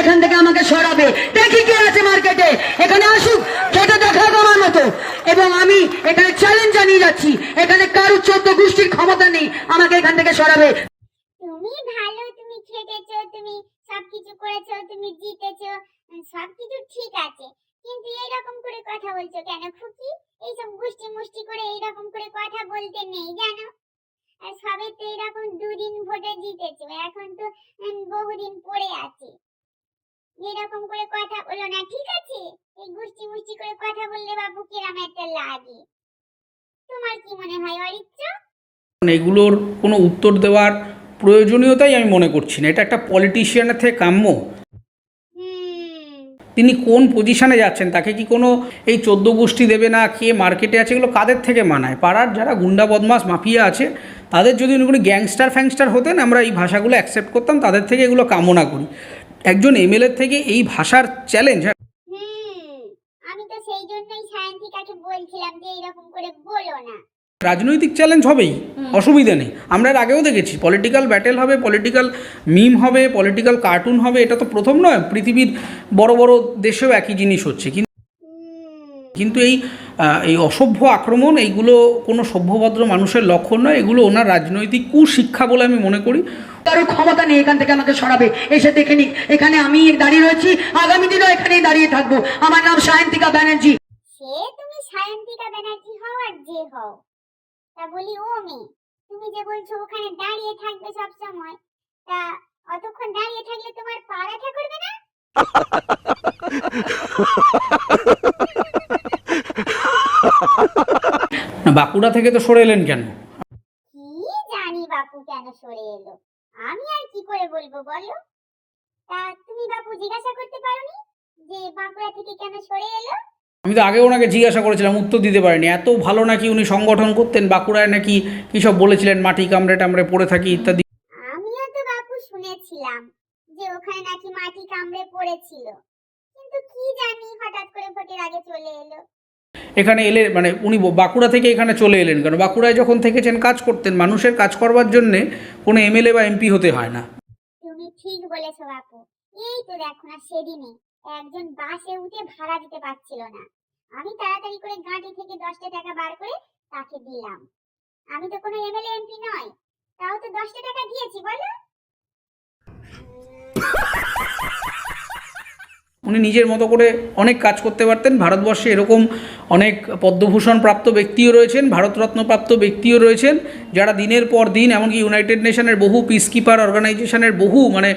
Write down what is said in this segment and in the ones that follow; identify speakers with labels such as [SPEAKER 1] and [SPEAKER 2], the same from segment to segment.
[SPEAKER 1] এখান থেকে আমাকে সরাবে। দেখি কে আছে মার্কেটে এখানে আসুক খেতে দেখাক আমার মতো। এবং আমি এখানে চ্যালেঞ্জ জানিয়ে যাচ্ছি। এখানে কারুর চোদ্দ গোষ্ঠীর ক্ষমতা নেই। আমাকে এখান থেকে সরাবে।
[SPEAKER 2] তুমি ভালো, তুমি খেটেছো, তুমি সবকিছু করেছ, তুমি জিতেছো সবকিছু ঠিক আছে। কিন্তু এইরকম করে কথা বলছো কেন, খুকি? এইসব গুষ্টি মুষ্টি করে এইরকম করে কথা বলতে নেই, জানো? সবে তো এরকম দুদিন ভোটে জিতেছো। এখন তো বহুদিন পড়ে আছে। এরকম করে কথা বলো না ঠিক আছে? এই গুষ্টি মুষ্টি করে কথা বললে বাবু কিরাম একটা লাগে? তোমার কি মনে হয় অরিত্র?
[SPEAKER 3] এগুলোর কোনো উত্তর দেওয়ার প্রয়োজনীয়তাই আমি মনে করছি না। এটা একটা পলিটিশিয়ানের থেকে কাম্য। তিনি কোন পজিশনে যাচ্ছেন? তাকে কি কোনো এই চোদ্দ গোষ্ঠী দেবে না? কে মার্কেটে আছে? এগুলো কাদের থেকে মানায়? পাড়ার যারা গুন্ডা বদমাস মাফিয়া আছে তাদের যদি উনি কোনো গ্যাংস্টার ফ্যাংস্টার হতেন আমরা এই ভাষাগুলো অ্যাকসেপ্ট করতাম তাদের থেকে এগুলো কামনা করি। একজন এমএলএ থেকে এই ভাষার চ্যালেঞ্জ
[SPEAKER 2] হ্যাঁ। আমি তো সেই জন্যই সায়ন্তিকাকে বলছিলাম যে এরকম করে বলো না।
[SPEAKER 3] রাজনৈতিক চ্যালেঞ্জ হবেই অসুবিধা নেই। আমরা এর আগেও দেখেছি পলিটিক্যাল ব্যাটেল হবে পলিটিক্যাল মিম হবে পলিটিক্যাল কার্টুন হবে এটা তো প্রথম নয়। পৃথিবীর বড় বড় দেশেও একই জিনিস হচ্ছে। কিন্তু কিন্তু এই এই অসভ্য আক্রমণ এইগুলো কোনো সভ্যভদ্র মানুষের লক্ষণ নয় এগুলো ওনার রাজনৈতিক কুশিক্ষা বলে আমি মনে করি।
[SPEAKER 1] কারোর ক্ষমতা নেই এখান থেকে আমাকে সরাবে এসে দেখে নিক এখানে আমি দাঁড়িয়ে রয়েছি আগামী দিনও এখানেই দাঁড়িয়ে থাকব। আমার নাম সায়ন্তিকা ব্যানার্জি।
[SPEAKER 2] সে তুমি সায়ন্তিকা ব্যানার্জি হও আর যে হও। তা বলি ও মেয়ে তুমি যে বলছো ওখানে দাঁড়িয়ে থাকবে সব সময় তা অতক্ষণ দাঁড়িয়ে থাকলে তোমার পা ব্যথা করবে না
[SPEAKER 3] না, বাঁকুড়া থেকে তো সরে এলেন কেন?
[SPEAKER 2] কি জানি বাপু কেন সরে এলো। আমি আর কি করে বলব বলো? তা তুমি বাপু জিজ্ঞাসা করতে পারোনি যে বাঁকুড়া থেকে কেন সরে এলো?
[SPEAKER 3] আমি তো আগে ওনাকে জিজ্ঞাসা করেছিলাম উত্তর দিতে পারিনি। এত ভালো নাকি উনি সংগঠন করতেন? বাঁকুড়ায় নাকি কী সব বলেছিলেন? মাটি কামড়ে টামড়ে পড়ে থাকি ইত্যাদি।
[SPEAKER 2] আমিও তো বাপু শুনেছিলাম যে ওখানে নাকি মাটি কামড়ে পড়েছিল। কিন্তু কি জানি হঠাৎ করে ভোটের আগে চলে এলো।
[SPEAKER 3] এখানে এলে মানে উনি বাঁকুড়া থেকে এখানে চলে এলেন কেন? বাঁকুড়ায় যখন থেকেছেন, কাজ করতেন, মানুষের কাজ করবার জন্যে কোনো এমএলএ বা এমপি হতে হয় না।
[SPEAKER 2] তুমি ঠিক বলেছ বাপু। এই তো দেখো না, সেদিনে একজন বাসে উঠে ভাড়া দিতে পারছিল না। আমি তাড়াতাড়ি করে গাঁটি থেকে দশটা টাকা বার করে তাকে দিলাম। আমি তো কোনো এমএলএ, এমপি নয়। তাও তো দশটা টাকা দিয়েছি, বলো।
[SPEAKER 3] উনি নিজের মতো করে অনেক কাজ করতে পারতেন। ভারতবর্ষে এরকম অনেক পদ্মভূষণ প্রাপ্ত ব্যক্তিও রয়েছেন, ভারতরত্ন প্রাপ্ত ব্যক্তিও রয়েছেন, যারা দিনের পর দিন, এমনকি ইউনাইটেড নেশনের বহু পিসকিপার অর্গানাইজেশনের বহু মানে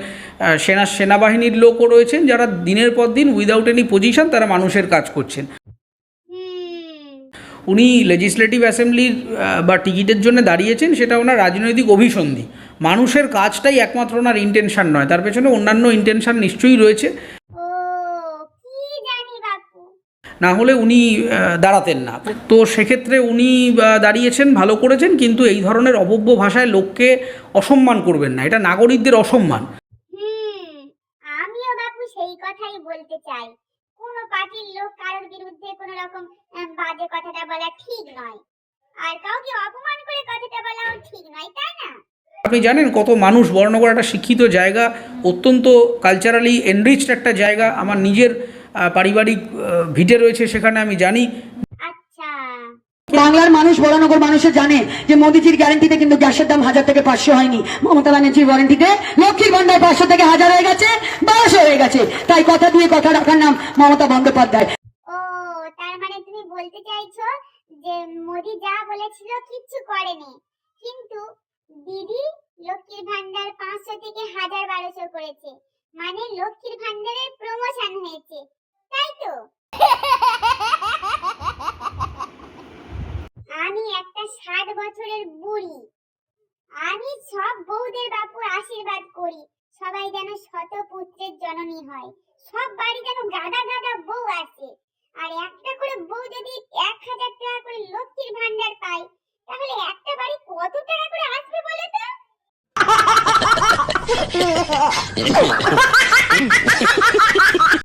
[SPEAKER 3] সেনা, সেনাবাহিনীর লোকও রয়েছেন, যারা দিনের পর দিন উইদাউট এনি পজিশন তারা মানুষের কাজ করছেন। উনি লেজিসলেটিভ অ্যাসেম্বলির বা টিকিটের জন্য দাঁড়িয়েছেন, সেটা ওনার রাজনৈতিক অভিসন্ধি। মানুষের কাজটাই একমাত্র ওনার ইন্টেনশন নয়, তার পেছনে অন্যান্য ইন্টেনশন নিশ্চয়ই রয়েছে
[SPEAKER 2] ও কি জানি বাপু
[SPEAKER 3] না হলে উনি দাঁড়াতেন না। তো সেক্ষেত্রে উনি দাঁড়িয়েছেন ভালো করেছেন কিন্তু এই ধরনের অভব্য ভাষায় লোককে অসম্মান করবেন না। এটা নাগরিকদের অসম্মান।
[SPEAKER 2] আমিও বাপু সেই কথাই বলতে চাই। কোন পার্টির লোক কারোর বিরুদ্ধে কোন রকম বাজে কথাটা বলা ঠিক নয়। আর কাউকে অপমান করে কথাটা বলাও ঠিক নয় তাই না?
[SPEAKER 3] আপনি জানেন কত মানুষ বর্ণগর একটা শিক্ষিত জায়গা অত্যন্ত কালচারালি এনরিচড একটা জায়গা। আমার নিজের পারিবারিক ভিটে রয়েছে সেখানে আমি জানি।
[SPEAKER 2] আচ্ছা।
[SPEAKER 1] বাংলার মানুষ বড়নগর মানুষে জানে যে মোদিজির গ্যারেন্টিতে কিন্তু গ্যাসের দাম হাজার থেকে পাঁচশো হয়নি। মমতা ব্যানার্জির ওয়ারেন্টিতে লক্ষ্মীর ভান্ডার পাঁচশো থেকে হাজার হয়ে গেছে বারোশো হয়ে গেছে। তাই কথা দিয়ে কথা রাখার নাম মমতা বন্দ্যোপাধ্যায়।
[SPEAKER 2] ও তার মানে তুমি বলতে চাইছো যে মোদি যা বলেছিল কিচ্ছু করেনি। কিন্তু দিদি লক্ষ্মীর ভান্ডার পাঁচশো থেকে হাজার বারোশো করেছে। মানে লক্ষ্মীর ভান্ডারের প্রমোশন হয়েছে, তাই তো? আমি একটা ষাট বছরের বুড়ি। আমি সব বউদের বাপুর আশীর্বাদ করি, সবাই যেন শত পুত্রের জননী হয়। সব বাড়ি যেন গাদা গাদা বউ আছে আর একটা করে বউ যদি এক হাজার টাকা করে লক্ষ্মীর ভান্ডার পায়, তাহলে Ha ha ha ha!